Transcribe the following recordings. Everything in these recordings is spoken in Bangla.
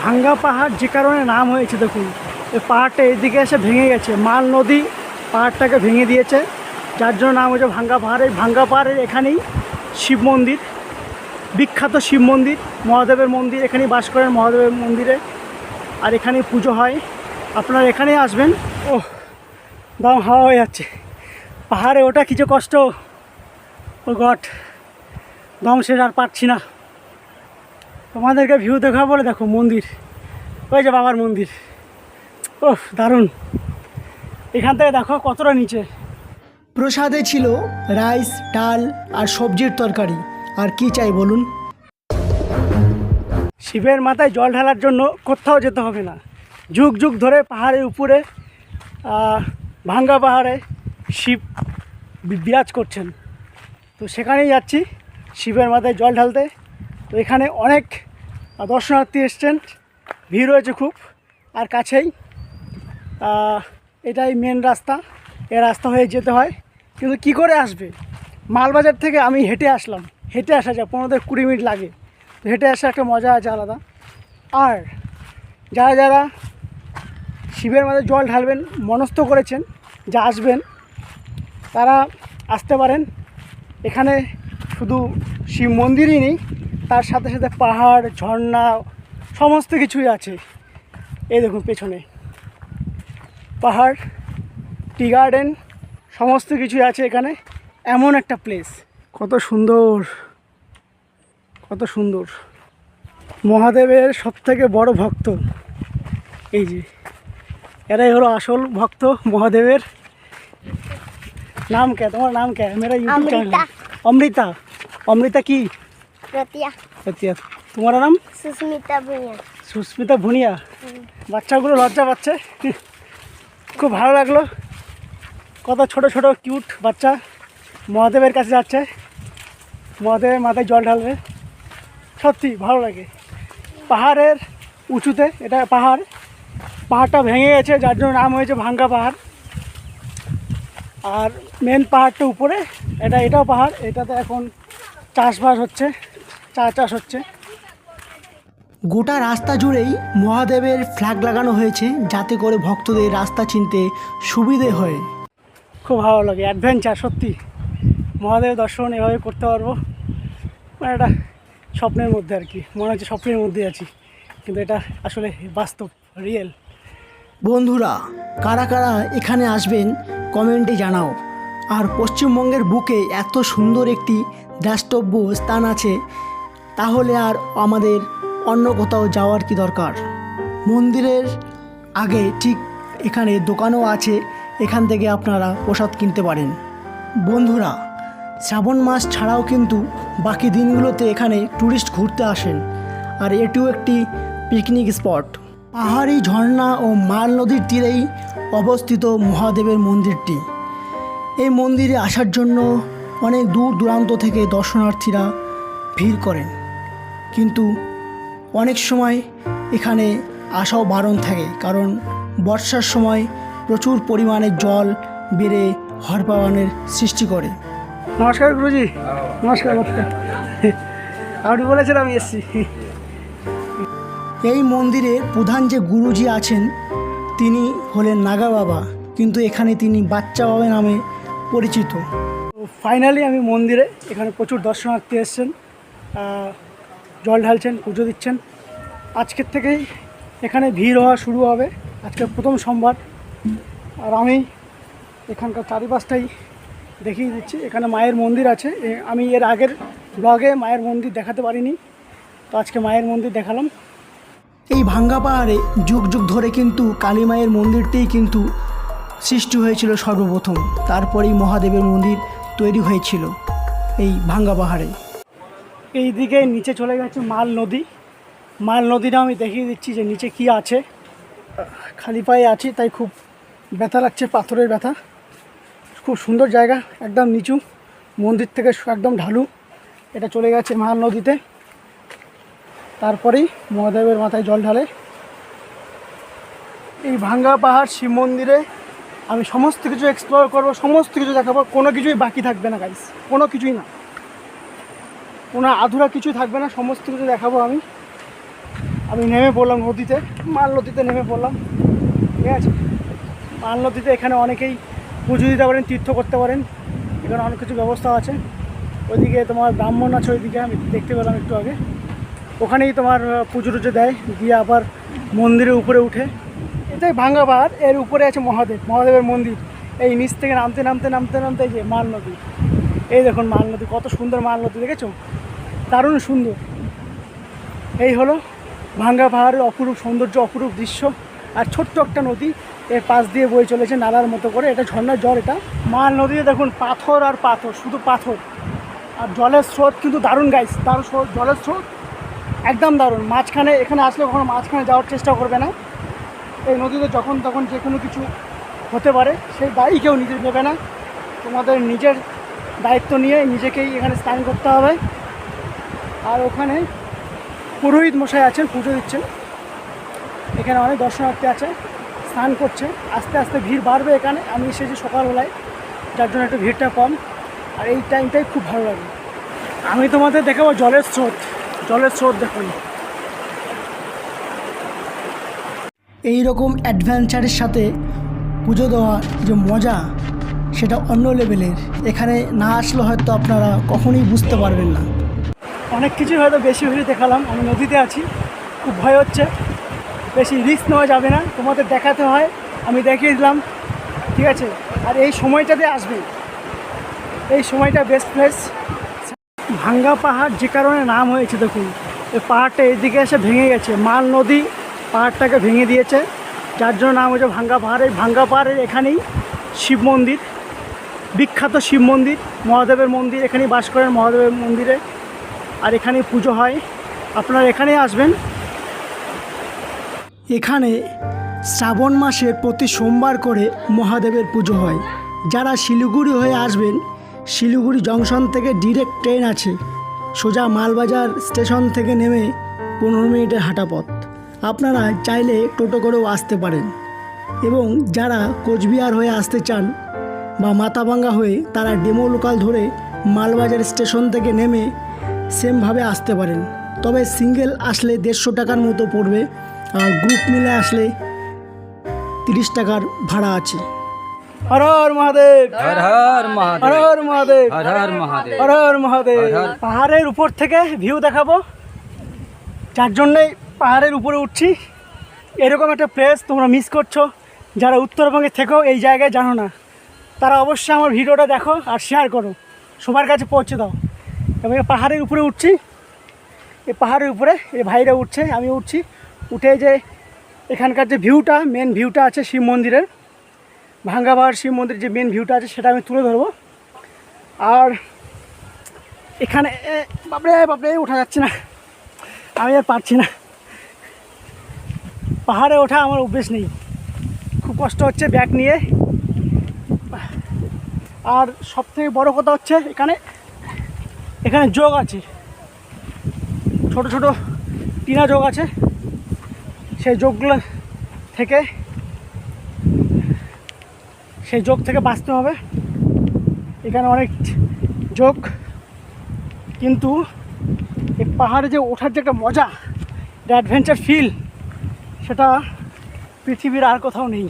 ভাঙ্গা পাহাড় যে কারণে নাম হয়েছে, দেখুন। এই পাহাড়টা এদিকে এসে ভেঙে গেছে। মাল নদী পাহাড়টাকে ভেঙে দিয়েছে। যার জন্য নাম হয়েছে ভাঙ্গা পাহাড় এই ভাঙ্গা পাহাড়ের এখানেই শিব মন্দির, বিখ্যাত শিব মন্দির, মহাদেবের মন্দির। এখানেই বাস করেন মহাদেবের মন্দিরে। আর এখানেই পুজো হয়। আপনারা এখানেই আসবেন। ও দম হাওয়া হয়ে যাচ্ছে। পাহাড়ে ওটা কিছু কষ্ট। ও গট দম শেষ আর পাচ্ছি না। তোমাদেরকে ভিউ দেখা বলে দেখো মন্দির। ওই যে বাবার মন্দির। ও দারুণ। এখান থেকে দেখো কতটা নিচে। প্রসাদে ছিল রাইস ডাল আর সবজির তরকারি। আর কি চাই বলুন? শিবের মাথায় জল ঢালার জন্য কোথাও যেতে হবে না। যুগ যুগ ধরে পাহাড়ের উপরে ভাঙ্গা পাহাড়ে শিব বিরাজ করছেন। তো সেখানেই যাচ্ছি শিবের মাথায় জল ঢালতে। তো এখানে অনেক দর্শনার্থী এসছেন। ভিড় রয়েছে খুব, আর কাছেই। এটাই মেন রাস্তা। এ রাস্তা হয়ে যেতে হয়। কিন্তু কি করে আসবে? মালবাজার থেকে আমি হেঁটে আসলাম। হেঁটে আসা যায়, পনেরো থেকে কুড়ি মিনিট লাগে। তো হেঁটে আসা একটা মজা আছে আলাদা। আর যারা যারা শিবের মাঝে জল ঢালবেন, মনস্থ করেছেন যা আসবেন, তারা আসতে পারেন। এখানে শুধু শিব মন্দিরই নেই তার সাথে সাথে পাহাড় ঝর্ণা সমস্ত কিছুই আছে। এই দেখুন পেছনে। পাহাড় টি গার্ডেন সমস্ত কিছুই আছে এখানে। এমন একটা প্লেস কত সুন্দর। কত সুন্দর। মহাদেবের সবথেকে বড় ভক্ত। এই যে এরাই হলো আসল ভক্ত মহাদেবের। নাম কে? তোমার নাম কে? মেরা ইউটিউব চ্যানেল অমৃতা। অমৃতা কি? রতিয়া। তোমার নাম? সুস্মিতা ভুঁইয়া। সুস্মিতা ভুঁইয়া। বাচ্চাগুলো লজ্জা পাচ্ছে। খুব ভালো লাগল। কত ছোট ছোট কিউট বাচ্চা মহাদেবের কাছে যাচ্ছে। মহাদেবের মাথায় জল ঢালবে। সত্যি ভালো লাগে। পাহাড়ের উঁচুতে এটা পাহাড়। পাহাড়টা ভেঙে গেছে যার জন্য নাম হয়েছে ভাঙ্গা পাহাড়। আর মেন পাহাড়টা উপরে এটা এটাও পাহাড়। এটাতে এখন চাষবাস হচ্ছে। চা চাষ হচ্ছে। গোটা রাস্তা জুড়েই মহাদেবের ফ্ল্যাগ লাগানো হয়েছে, যাতে করে ভক্তদের রাস্তা চিনতে সুবিধে হয়। খুব ভালো লাগে অ্যাডভেঞ্চার সত্যি। মহাদেব দর্শন এভাবে করতে পারব। মানে এটা স্বপ্নের মধ্যে আর কি, মনে হচ্ছে স্বপ্নের মধ্যে আছি। কিন্তু এটা আসলে বাস্তব রিয়েল বন্ধুরা, কারা কারা এখানে আসবেন কমেন্টে জানাও। আর পশ্চিমবঙ্গের বুকে এত সুন্দর একটি দ্রষ্টব্য স্থান আছে তাহলে আর আমাদের অন্য কোথাও যাওয়ার কি দরকার? মন্দিরের আগে ঠিক এখানে দোকানও আছে, এখান থেকে আপনারা প্রসাদ কিনতে পারেন। বন্ধুরা, শ্রাবণ মাস ছাড়াও কিন্তু বাকি দিনগুলোতে এখানে ট্যুরিস্ট ঘুরতে আসেন, আর এটিও একটি পিকনিক স্পট। পাহাড়ি ঝর্ণা ও মাল নদীর তীরেই অবস্থিত মহাদেবের মন্দিরটি। এই মন্দিরে আসার জন্য অনেক দূর দূরান্ত থেকে দর্শনার্থীরা ভিড় করেন। কিন্তু অনেক সময় এখানে আসাও বারণ থাকে কারণ বর্ষার সময় প্রচুর পরিমাণে জল বেড়ে হরপাবানের সৃষ্টি করে। নমস্কার গুরুজি নমস্কার নমস্কার। আপনি বলেছেন আমি এসছি। এই মন্দিরে প্রধান যে গুরুজি আছেন তিনি হলেন নাগা বাবা কিন্তু এখানে তিনি বাচ্চা বাবা নামে পরিচিত। ফাইনালি আমি মন্দিরে এখানে প্রচুর দর্শনার্থী এসছেন। জল ঢালছেন, পুজো দিচ্ছেন। আজকের থেকেই এখানে ভিড় হওয়া শুরু হবে। আজকে প্রথম সোমবার। আর আমি এখানকার চারিপাশটাই দেখিয়ে দিচ্ছি। এখানে মায়ের মন্দির আছে। আমি এর আগের ব্লগে মায়ের মন্দির দেখাতে পারিনি। তো আজকে মায়ের মন্দির দেখালাম। এই ভাঙ্গা পাহাড়ে যুগ যুগ ধরে কিন্তু কালী মায়ের মন্দিরটিই কিন্তু সৃষ্টি হয়েছিল সর্বপ্রথম। তারপরেই মহাদেবের মন্দির তৈরি হয়েছিল এই ভাঙ্গা পাহাড়ে। এই দিকে নিচে চলে গেছে মাল নদী। মাল নদীটা আমি দেখিয়ে দিচ্ছি যে নিচে কি আছে। খালি পায়ে আছি, তাই খুব ব্যথা লাগছে, পাথরের ব্যথা। খুব সুন্দর জায়গা, একদম নিচু। মন্দির থেকে একদম ঢালু। এটা চলে গেছে মাল নদীতে। তারপরেই মহাদেবের মাথায় জল ঢালে। এই ভাঙ্গা পাহাড়, শিব মন্দিরে আমি সমস্ত কিছু এক্সপ্লোর করব, সমস্ত কিছু দেখাবো, কোনো কিছুই বাকি থাকবে না গাইস কোনো কিছুই না। কোনো আধুরা কিছু থাকবে না, সমস্ত কিছু দেখাবো আমি। আমি নেমে পড়লাম নদীতে, মাল নদীতে নেমে পড়লাম। ঠিক আছে? মাল নদীতে এখানে অনেকেই পুজো দিতে পারেন, তীর্থ করতে পারেন। এখানে অনেক কিছু ব্যবস্থা আছে। ওইদিকে তোমার ব্রাহ্মণ আছে ওইদিকে, আমি দেখতে পেলাম একটু আগে। ওখানেই তোমার পুজো টুজো দেয় দিয়ে আবার মন্দিরের উপরে উঠে। এটাই ভাঙ্গা পাহাড় এর উপরে আছে মহাদেব, মহাদেবের মন্দির। এই নিচ থেকে নামতে নামতে নামতে নামতে যে মাল নদী। এই দেখুন মাল নদী, কত সুন্দর মাল নদী, দেখেছ? দারুণ সুন্দর। এই হলো ভাঙ্গা পাহাড়ের অপরূপ সৌন্দর্য, অপরূপ দৃশ্য। আর ছোট্ট একটা নদী, এর পাশ দিয়ে বয়ে চলেছে নালার মতো করে। এটা ঝর্ণার জল এটা। মাল নদীতে দেখুন পাথর আর পাথর, শুধু পাথর। আর জলের স্রোত কিন্তু দারুণ গাইস দারুণ স্রোত, জলের স্রোত একদম দারুণ। মাঝখানে, এখানে আসলে কখনো মাঝখানে যাওয়ার চেষ্টা করবে না। এই নদীতে যখন তখন যে কোনো কিছু হতে পারে, সেই দায়ী কেউ নিজে নেবে না। তোমাদের নিজের দায়িত্ব নিয়ে নিজেকেই এখানে স্নান করতে হবে। আর ওখানে পুরোহিত মশাই আছেন, পুজো দিচ্ছেন। এখানে অনেক দর্শনার্থী আছে, স্নান করছে। আস্তে আস্তে ভিড় বাড়বে এখানে। আমি এসেছি সকালবেলায়, যার জন্য একটু ভিড়টা কম। আর এই টাইমটাই খুব ভালো লাগে। আমি তোমাদের দেখাবো জলের স্রোত। জলের স্রোত দেখুন। এই রকম অ্যাডভেঞ্চারের সাথে পুজো দেওয়ার যে মজা, সেটা অন্য লেভেলের এখানে না আসলে হয়তো আপনারা কখনোই বুঝতে পারবেন না। অনেক কিছুই হয়তো বেশি বেশি দেখালাম, আমি নদীতে আছি, খুব ভয় হচ্ছে। বেশি রিস্ক নেওয়া যাবে না, তোমাদের দেখাতে হয়, আমি দেখিয়ে দিলাম, ঠিক আছে? আর এই সময়টাতে আসবে। এই সময়টা বেস্ট প্লেস ভাঙ্গা পাহাড় যে কারণে নাম হয়েছে, দেখুন এই পাহাড়টা এদিকে এসে ভেঙে গেছে। মাল নদী পাহাড়টাকে ভেঙে দিয়েছে, যার জন্য নাম হয়েছে ভাঙ্গা পাহাড় এই ভাঙ্গা পাহাড়ের এখানেই শিব মন্দির, বিখ্যাত শিব মন্দির, মহাদেবের মন্দির, এখানেই বাস করেন মহাদেবের মন্দিরে। আর এখানে পুজো হয়। আপনারা এখানেই আসবেন। এখানে শ্রাবণ মাসে প্রতি সোমবার করে মহাদেবের পুজো হয়। যারা শিলিগুড়ি হয়ে আসবেন, শিলিগুড়ি জংশন থেকে ডিরেক্ট ট্রেন আছে। সোজা মালবাজার স্টেশন থেকে নেমে পনেরো মিনিটের হাঁটা পথ আপনারা চাইলে টোটো করেও আসতে পারেন। এবং যারা কোচবিহার হয়ে আসতে চান বা মাথাভাঙ্গা হয়ে তারা ডেমো লোকাল ধরে মালবাজার স্টেশন থেকে নেমে সেমভাবে আসতে পারেন। তবে সিঙ্গেল আসলে দেড়শো টাকার মতো পড়বে আর গ্রুপ মিলে আসলে তিরিশ টাকার ভাড়া আছে। হর হর মহাদেব। হর হর মহাদেব। হর হর মহাদেব। হর হর মহাদেব। হর হর মহাদেব। পাহাড়ের উপর থেকে ভিউ দেখাবো। যার জন্যই পাহাড়ের উপরে উঠছি। এরকম একটা প্লেস তোমরা মিস করছ। যারা উত্তরবঙ্গে থেকেও এই জায়গায় জানো না তারা অবশ্যই আমার ভিডিওটা দেখো আর শেয়ার করো। সবার কাছে পৌঁছে দাও। এবং পাহাড়ের উপরে উঠছি। এই পাহাড়ের উপরে এই ভাইরা উঠছে, আমি উঠছি। উঠে যে এখানকার যে ভিউটা মেন ভিউটা আছে শিব মন্দিরের ভাঙ্গাবাড় শিব মন্দির যে মেন ভিউটা আছে, সেটা আমি তুলে ধরবো। আর এখানে বাপরে বাপরে, ওঠা যাচ্ছে না। আমি আর পারছি না। পাহাড়ে ওঠা আমার অভ্যেস নেই। খুব কষ্ট হচ্ছে ব্যাগ নিয়ে। আর সব থেকে বড়ো কথা হচ্ছে এখানে এখানে যোগ আছে। ছোট ছোট টিনা যোগ আছে। সেই যোগগুলো থেকে, সেই যোগ থেকে বাঁচতে হবে। এখানে অনেক যোগ। কিন্তু এই পাহাড়ে যে ওঠার যে একটা মজা, যে অ্যাডভেঞ্চার ফিল সেটা পৃথিবীর আর কোথাও নেই।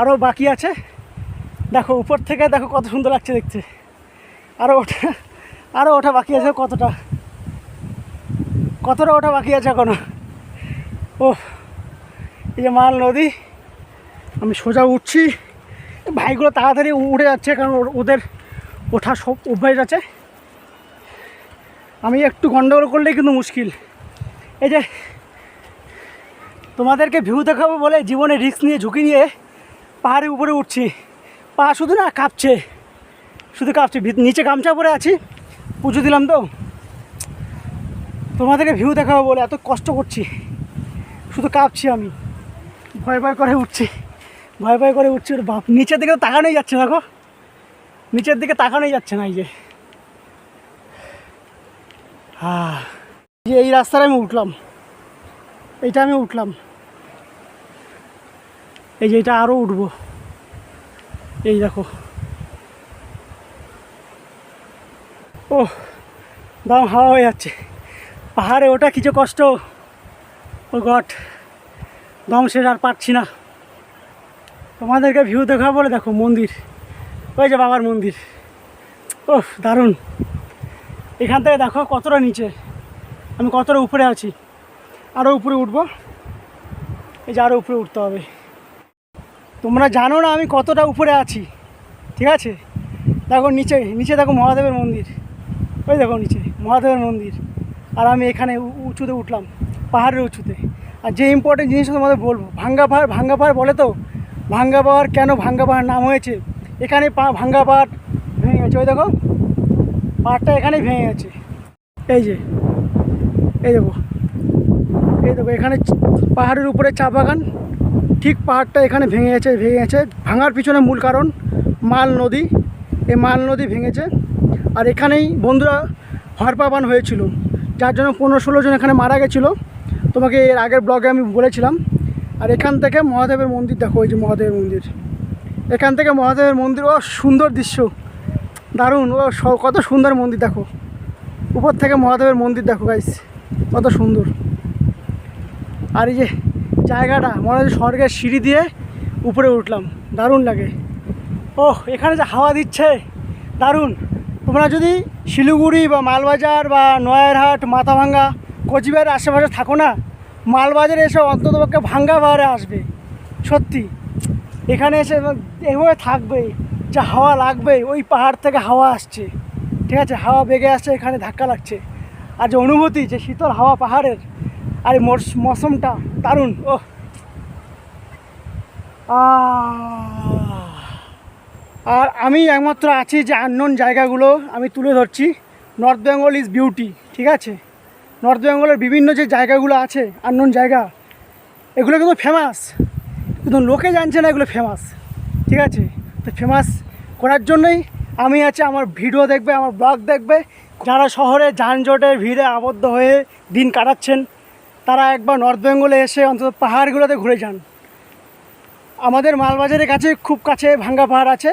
আরও বাকি আছে। দেখো, উপর থেকে দেখো কত সুন্দর লাগছে দেখতে। আরও ওঠা আরও ওঠা বাকি আছে, কতটা? কতটা ওঠা বাকি আছে এখনও? ও এই যে মাল নদী, আমি সোজা উঠছি। ভাইগুলো তাড়াতাড়ি উঠে যাচ্ছে, কারণ ওদের ওঠা সব অভ্যাস আছে। আমি একটু গন্ডগোল করলেই কিন্তু মুশকিল। এই যে, তোমাদেরকে ভিউ দেখাবো বলে জীবনে রিস্ক নিয়ে ঝুঁকি নিয়ে পাহাড়ের উপরে উঠছি। পা শুধু না কাঁপছে। শুধু কাঁপছে নিচে গামছা পরে আছি। পুজো দিলাম তো। তোমাদেরকে ভিউ দেখাবো বলে এত কষ্ট করছি। শুধু কাঁপছি আমি। ভয় ভয় করে উঠছি। ভয় ভয় করে উঠছি ওর বাপ। নিচের দিকে তো তাকানোই যাচ্ছে দেখো নিচের দিকে তাকানোই যাচ্ছে না এই যে। হ্যাঁ এই রাস্তায় আমি উঠলাম। এইটা আমি উঠলাম। এই যে এটা আরও উঠবো। এই দেখো। ও দাম হাওয়া হয়ে যাচ্ছে। পাহাড়ে ওটা কিছু কষ্ট। ও গড দম শেষ আর পাচ্ছি না। তোমাদেরকে ভিউ দেখা বলে দেখো মন্দির। ওই যে বাবার মন্দির। ওহ, দারুণ। এখান থেকে দেখো কতটা নিচে। আমি কতটা উপরে আছি। আরও উপরে উঠবো। এই যে আরও উপরে উঠতে হবে। তোমরা জানো না আমি কতটা উপরে আছি। ঠিক আছে? দেখো নিচে নিচে দেখো মহাদেবের মন্দির। ওই দেখো নিচে, মহাদেবের মন্দির। আর আমি এখানে উঁচুতে উঠলাম, পাহাড়ের উঁচুতে। আর যে ইম্পর্টেন্ট জিনিস তোমাদের বলব, ভাঙ্গা পাহাড় ভাঙ্গা পাহাড় বলে তো? ভাঙ্গা পাহাড় কেন ভাঙ্গা পাহাড় নাম হয়েছে? এখানে পা, ভাঙ্গা পাহাড় ভেঙে গেছে, ওই দেখো। পাহাড়টা এখানেই ভেঙে গেছে। এই যে, এই দেখো। এই দেখো, এখানে পাহাড়ের উপরে চা বাগান। ঠিক পাহাড়টা এখানে ভেঙে গেছে ভেঙে গেছে। ভাঙার পিছনে মূল কারণ, মাল নদী। এই মাল নদী ভেঙেছে। আর এখানেই বন্ধুরা হরপাবান হয়েছিল। যার জন্য পনেরো ষোলো জন এখানে মারা গেছিল। তোমাকে এর আগের ব্লগে আমি বলেছিলাম। আর এখান থেকে মহাদেবের মন্দির, দেখো ওই যে মহাদেবের মন্দির। এখান থেকে মহাদেবের মন্দির, ও সুন্দর দৃশ্য। দারুণ, ও কত সুন্দর মন্দির, দেখো। উপর থেকে মহাদেবের মন্দির, দেখো গাইস কত সুন্দর। আর এই যে জায়গাটা, মনে হচ্ছে স্বর্গের সিঁড়ি দিয়ে উপরে উঠলাম। দারুণ লাগে। ওহ, এখানে যে হাওয়া দিচ্ছে, দারুণ। তোমরা যদি শিলিগুড়ি বা মালবাজার বা নয়ারহাট মাথাভাঙ্গা, কোচবিহারের আশেপাশে থাকো না, মালবাজারে এসে অন্ততপক্ষে ভাঙ্গা পাহাড়ে আসবে। সত্যি। এখানে এসে এভাবে থাকবে, যা হাওয়া লাগবে, ওই পাহাড় থেকে হাওয়া আসছে। ঠিক আছে? হাওয়া বেগে আসছে, এখানে ধাক্কা লাগছে। আর যে অনুভূতি যে শীতল হাওয়া পাহাড়ের, আর এই মৌসুমটা দারুণ। ও আর আমি একমাত্র আছি যে আননোন জায়গাগুলো আমি তুলে ধরছি। নর্থ বেঙ্গল ইজ বিউটি ঠিক আছে? নর্থ বেঙ্গলের বিভিন্ন যে জায়গাগুলো আছে আননোন জায়গা, এগুলো কিন্তু ফেমাস কিন্তু লোকে জানছে না এগুলো ফেমাস ঠিক আছে? তো ফেমাস করার জন্যই আমি আছি, আমার ভিডিও দেখবে, আমার ব্লগ দেখবে। যারা শহরে যানজটের ভিড়ে আবদ্ধ হয়ে দিন কাটাচ্ছেন, তারা একবার নর্থ বেঙ্গলে এসে অন্তত পাহাড়গুলোতে ঘুরে যান। আমাদের মালবাজারের কাছে, খুব কাছে ভাঙ্গা পাহাড় আছে।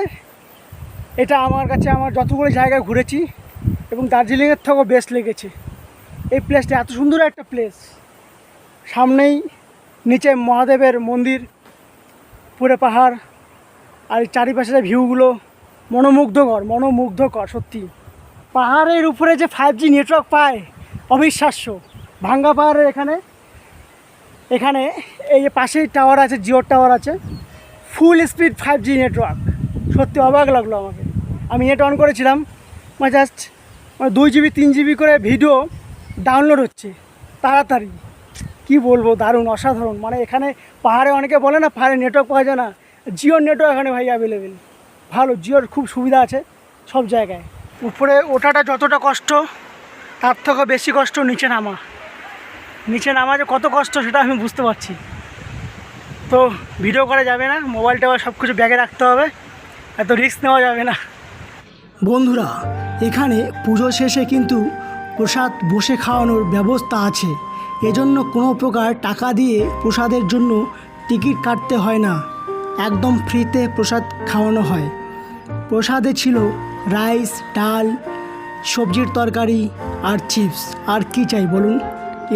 এটা আমার কাছে, আমার যতগুলো জায়গায় ঘুরেছি এবং দার্জিলিংয়ের থেকেও বেস্ট লেগেছে। এই প্লেসটা এত সুন্দর একটা প্লেস সামনেই, নিচে মহাদেবের মন্দির, পুরে পাহাড়, আর এই চারিপাশের ভিউগুলো মনোমুগ্ধকর মনোমুগ্ধকর, সত্যি। পাহাড়ের উপরে যে ফাইভ জি নেটওয়ার্ক পায়, অবিশ্বাস্য। ভাঙ্গা পাহাড়ের এখানে এখানে এই যে পাশেই টাওয়ার আছে, জিওর টাওয়ার আছে। Full speed five G network সত্যি অবাক লাগল আমাকে। আমি নেট অন করেছিলাম মানে জাস্ট মানে দুই জিবি তিন জিবি করে ভিডিও ডাউনলোড হচ্ছে, তাড়াতাড়ি। কি বলব, দারুণ, অসাধারণ। মানে এখানে পাহাড়ে অনেকে বলে না, পাহাড়ে নেটওয়ার্ক পাওয়া যায় না। জিওর নেটওয়ার্ক এখানে ভাই অ্যাভেলেবেল ভালো, জিওর খুব সুবিধা আছে সব জায়গায়। উপরে ওঠাটা যতটা কষ্ট, তার থেকে বেশি কষ্ট নিচে নামা। নিচে নামা যে কত কষ্ট সেটা আমি বুঝতে পারছি। তো ভিডিও করা যাবে না মোবাইলটা আবার সব কিছু ব্যাগে রাখতে হবে, এত রিস্ক নেওয়া যাবে না। বন্ধুরা, এখানে পুজো শেষে কিন্তু প্রসাদ বসে খাওয়ানোর ব্যবস্থা আছে। এজন্য কোনো প্রকার টাকা দিয়ে প্রসাদের জন্য টিকিট কাটতে হয় না। একদম ফ্রিতে প্রসাদ খাওয়ানো হয়। প্রসাদে ছিল রাইস ডাল, সবজির তরকারি আর চিপস আর কি চাই বলুন?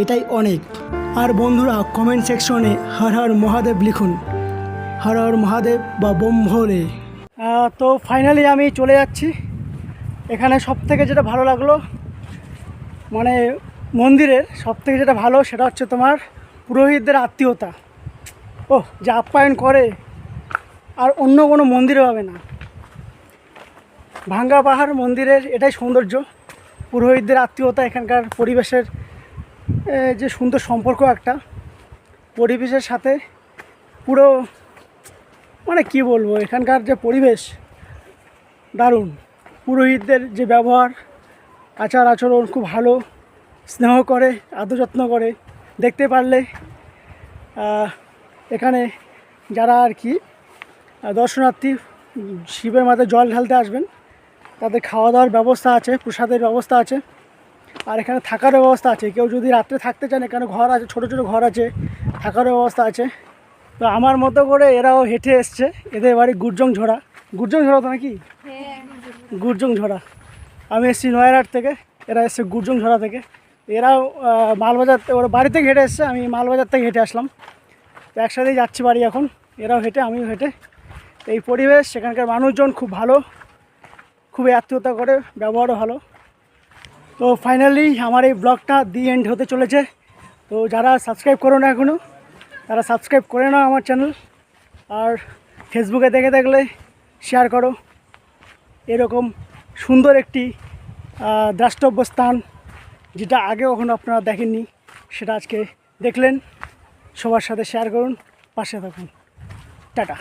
এটাই অনেক। আর বন্ধুরা কমেন্ট সেকশনে হর হর মহাদেব লিখুন। হর হর মহাদেব বা বোম ভোলে তো ফাইনালি আমি চলে যাচ্ছি। এখানে সব থেকে যেটা ভালো লাগল মানে মন্দিরের সব থেকে যেটা ভালো সেটা হচ্ছে তোমার পুরোহিতদের আত্মীয়তা। ও যে আপ্যায়ন করে, আর অন্য কোনো মন্দিরে পাবে না। ভাঙ্গা পাহাড় মন্দিরের এটাই সৌন্দর্য। পুরোহিতদের আত্মীয়তা, এখানকার পরিবেশের যে সুন্দর সম্পর্ক একটা, পরিবেশের সাথে পুরো মানে কি বলব, এখানকার যে পরিবেশ, দারুণ। পুরোহিতদের যে ব্যবহার, আচার আচরণ খুব ভালো, স্নেহ করে, আদর যত্ন করে, দেখতে পারলে এখানে যারা আর কি দর্শনার্থী শিবের মাথায় জল ঢালতে আসবেন, তাদের খাওয়া দাওয়ার ব্যবস্থা আছে, প্রসাদের ব্যবস্থা আছে। আর এখানে থাকারও ব্যবস্থা আছে। কেউ যদি রাত্রে থাকতে চান এখানে ঘর আছে ছোটো ছোটো ঘর আছে থাকারও ব্যবস্থা আছে। তো আমার মতো করে এরাও হেঁটে এসছে। এদের বাড়ি গুরজং ঝোড়া গুরজং ঝোড়া তো নাকি? গুরজং ঝোড়া আমি এসেছি নয়ারহাট থেকে। এরা এসছে গুরজং ঝোড়া থেকে। এরাও মালবাজার ওরা বাড়ি থেকে হেঁটে এসছে। আমি মালবাজার থেকে হেঁটে আসলাম। তো একসাথেই যাচ্ছি বাড়ি এখন। এরাও হেঁটে আমিও হেঁটে। এই পরিবেশ সেখানকার মানুষজন খুব ভালো। খুবই আত্মীয়তা করে ব্যবহারও ভালো। তো ফাইনালি আমার এই ব্লগটা দি এন্ড হতে চলেছে। তো যারা সাবস্ক্রাইব করো না এখনও তারা সাবস্ক্রাইব করে নাও আমার চ্যানেল আর ফেসবুকে দেখে থাকলে শেয়ার করো। এরকম সুন্দর একটি দ্রষ্টব্য স্থান, যেটা আগে কখনো আপনারা দেখেননি, সেটা আজকে দেখলেন। সবার সাথে শেয়ার করুন, পাশে থাকুন। টাটা।